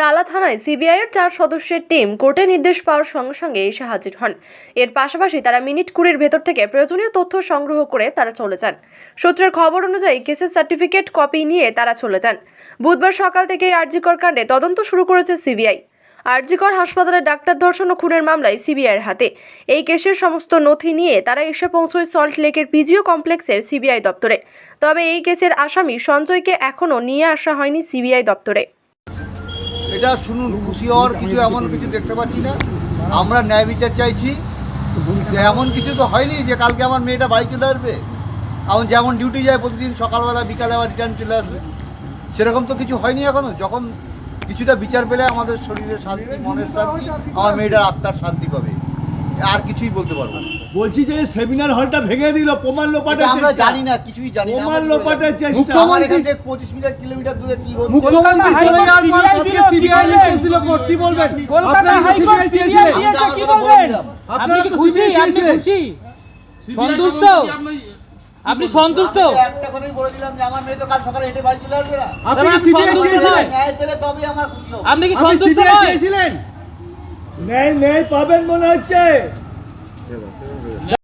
টালা থানায় সিবিআইয়ের চার সদস্যের টিম কোর্টে নির্দেশ পাওয়ার সঙ্গে সঙ্গে এসে হাজির হন। এর পাশাপাশি তারা মিনিট কুড়ির ভেতর থেকে প্রয়োজনীয় তথ্য সংগ্রহ করে তারা চলে যান। সূত্রের খবর অনুযায়ী কেসের সার্টিফিকেট কপি নিয়ে তারা চলে যান। বুধবার সকাল থেকে আরজিকর কাণ্ডে তদন্ত শুরু করেছে সিবিআই। আরজিকর হাসপাতালে ডাক্তার ধর্ষণ ও খুনের মামলায় সিবিআইয়ের হাতে। এই কেসের সমস্ত নথি নিয়ে তারা এসে পৌঁছয় সল্ট লেকের পিজিও কমপ্লেক্সের সিবিআই দপ্তরে। তবে এই কেসের আসামি সঞ্জয়কে এখনও নিয়ে আসা হয়নি সিবিআই দপ্তরে। এটা শুনুন, খুশি হওয়ার কিছু এমন কিছু দেখতে পাচ্ছি না। আমরা ন্যায় বিচার চাইছি। এমন কিছু তো হয়নি যে কালকে আমার মেয়েটা বাড়ি চলে আসবে। এখন যেমন ডিউটি যায় প্রতিদিন সকালবেলা, বিকালে আবার রিটার্ন চলে আসবে। সেরকম তো কিছু হয়নি এখনও। যখন কিছুটা বিচার পেলে আমাদের শরীরের শান্তি, মনের শান্তি, আমার মেয়েটার আত্মার শান্তি পাবে। আর কিছুই বলতে পারব না। বলছি যে সেমিনার হলটা ভেঙে দিল প্রমাণ লোপাটের আমরা জানি না কিছুই জানি না প্রমাণ লোপাটের চেষ্টা। আমার এখান থেকে পঁচিশ মিটার কিলোমিটার দূরে কি হচ্ছে? মুখ্যমন্ত্রী চলে যাওয়ার পর আজকে সিবিআই নির্দেশ দিল কোর্ট। কি বলবেন? কলকাতা হাইকোর্ট দিয়েছে, কি বলবেন? আপনি কি খুশি? আপনি। খুশি? সন্তুষ্ট? আপনি সন্তুষ্ট? একটা কথাই বলে দিলাম যে আমার মেয়ে তো কাল সকালে হেঁটে বাড়ি চলে আসবে না। আপনি সিবিআই সন্তুষ্ট চেয়েছিলেন ন্যায় পেলে তবে আমার খুশি হবে। আপনি কি সন্তুষ্ট নয়? চেয়েছিলেন ন্যায় ন্যায় পাবেন মনে হচ্ছে। 上様。